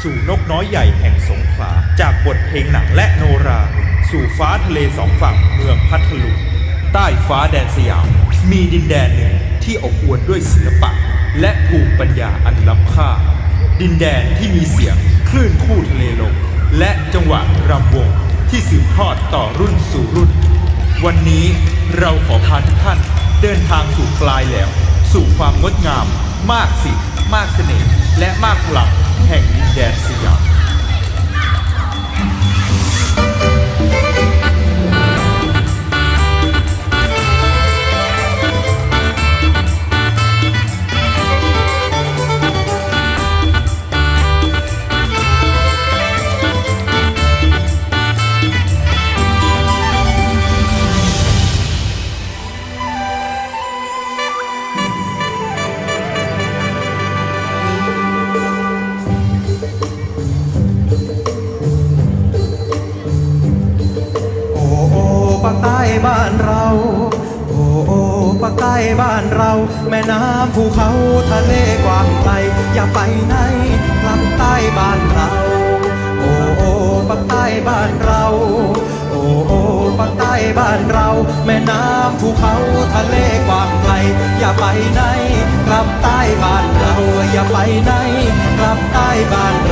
สู่นกน้อยใหญ่แห่งสงขลา จากบทเพลงหนังและโนรา สู่ฟ้าทะเลสองฝั่งเมืองพัทลุงใต้ฟ้าแดนสยาม มีดินแดนหนึ่งที่อบอวลด้วยศิลปะ และภูมิปัญญาอันล้ำค่า ดินแดนที่มีเสียงคลื่นคู่ทะเลลมและจังหวะรำวงที่สืบทอดต่อรุ่นสู่รุ่น วันนี้เราขอพาทุกท่านเดินทางสู่ปลายแหลมสู่ความงดงามมากสิ มากเสน่ห์และมากหลังแห่งดินแดนสยาม บ้านเรา แม่น้ำภูเขาทะเลกว้างไกล อย่าไปไหนกลับใต้บ้านเรา โอ้โอ้ปากใต้บ้านเรา โอ้โอ้ปากใต้บ้านเรา แม่น้ำภูเขาทะเลกว้างไกล อย่าไปไหนกลับใต้บ้านเรา อย่าไปไหนกลับใต้บ้าน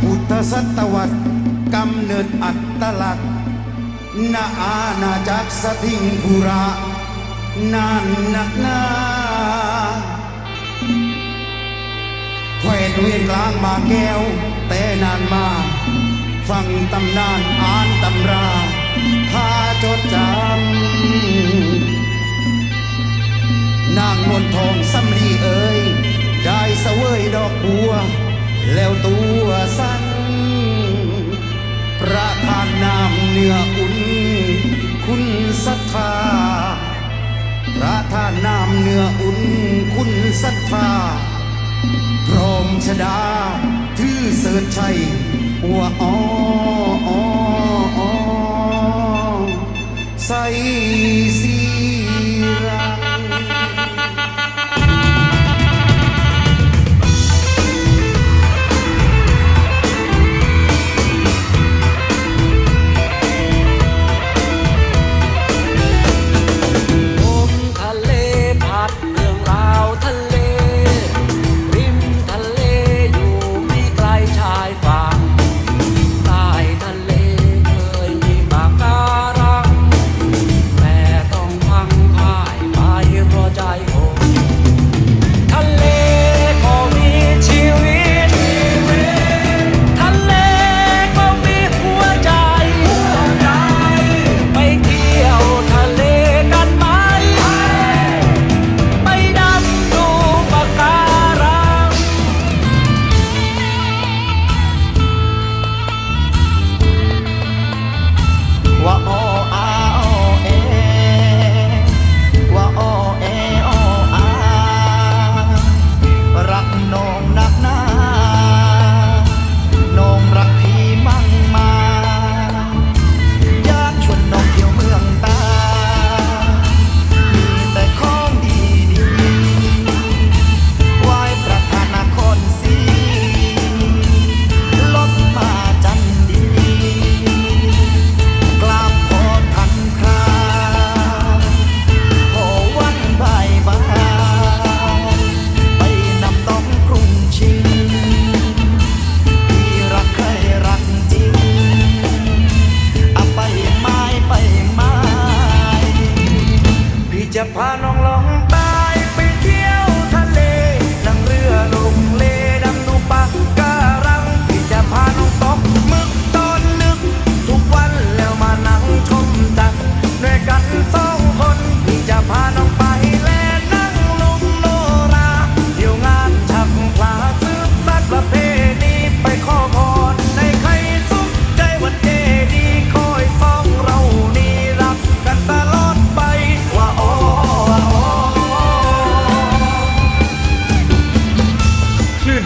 พุทธศตวรรษกำเนิดอัตลักษณ์นาอาณาจักรสถิงพุระนานนักนาแขวนเวียนกลางบาแก้ว แต่นานมา ฟังตำนานอ่านตำราข้าจดจำนางมนทองสำลีเอ่ยได้เสวยดอกบัว แล้วตัวสั้นประทานน้ำเนื้ออุ่น คุณศรัทธาประทานน้ำเนื้ออุ่น คุณศรัทธาพร้อมชดาถือเสิร์ชชัยหัวอ้ออ้ออ้อใส่สี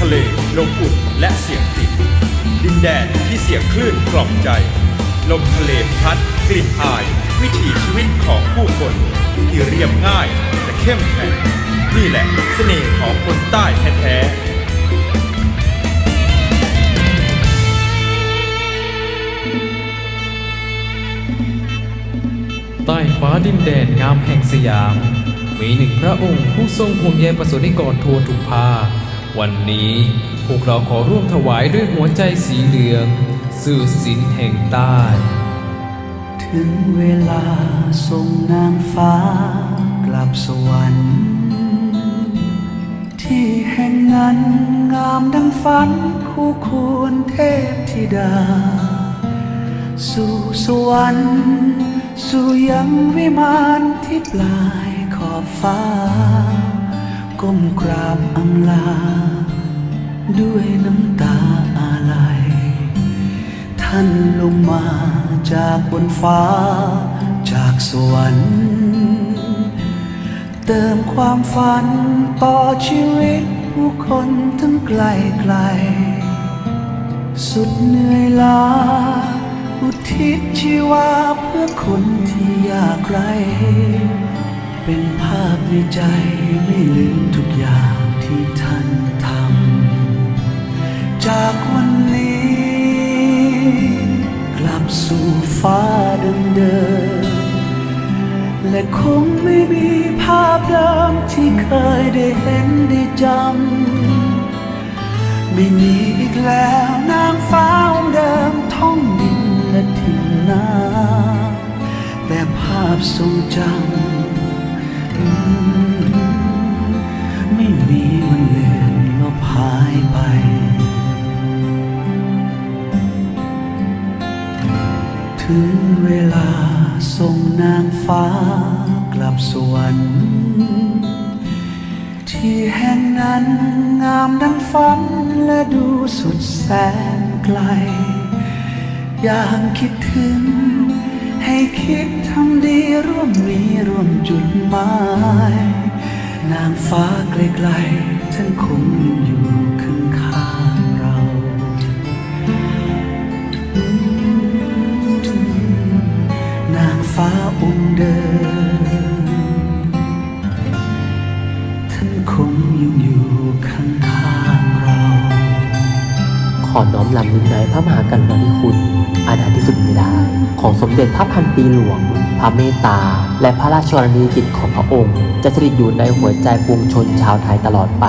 ทะเลลมอุดและเสียงติดดินแดนที่เสียงคลื่นกล่อมใจ ลมทะเลพัดกลิ่นอาย วิถีชีวิตของผู้คนที่เรียบง่ายแต่เข้มแข็งนี่แหละเสน่ห์ของคนใต้แท้ใต้ฟ้าดินแดนงามแห่งสยาม มีหนึ่งพระองค์ผู้ทรงห่วงใยประสนิกรทั่วทุกภาค วันนี้พวกเราขอร่วมถวายด้วยหัวใจสีเหลืองสื่อสินแห่งใต้ ถึงเวลาส่งนางฟ้ากลับสวรรค์ ที่แห่งนั้นงามดังฝันคู่ควรเทพธิดา สู่สวรรค์ สู่ยังวิมานที่ปลายขอบฟ้า ก้มกราบอำลา ด้วยน้ำตาอาลัย ท่านลงมาจากบนฟ้า จากสวรรค์ เติมความฝันต่อชีวิตผู้คนทั้งไกลไกล สุดเหนื่อยล้า อุทิศชีวาเพื่อคนที่ยากไร้ เป็นภาพในใจไม่ลืมทุกอย่างที่ท่านทำจากวันนี้ กลับสู่ฟ้าเดิมและคงไม่มีภาพเดิมที่เคยได้เห็นได้จำไม่มีอีกแล้วนางฟ้าองค์เดิมท่องดินและถิ่นนาแต่ภาพทรงจำ นางฟ้ากลับสวรรค์ที่แห่งนั้นงามดังฝันและดูสุดแสนไกล อย่างคิดถึง ให้คิดทำดีร่วมมีร่วมจุดหมาย นางฟ้าไกลๆท่านคงยังอยู่ ขอน้อมลำลึกในพระมหากรุณาธิคุณอาณาที่สุดไม่ได้ ของสมเด็จพระพันปีหลวง พระเมตตา และพระราชกรณียกิจของพระองค์ จะสถิตอยู่ในหัวใจปวงชนชาวไทยตลอดไป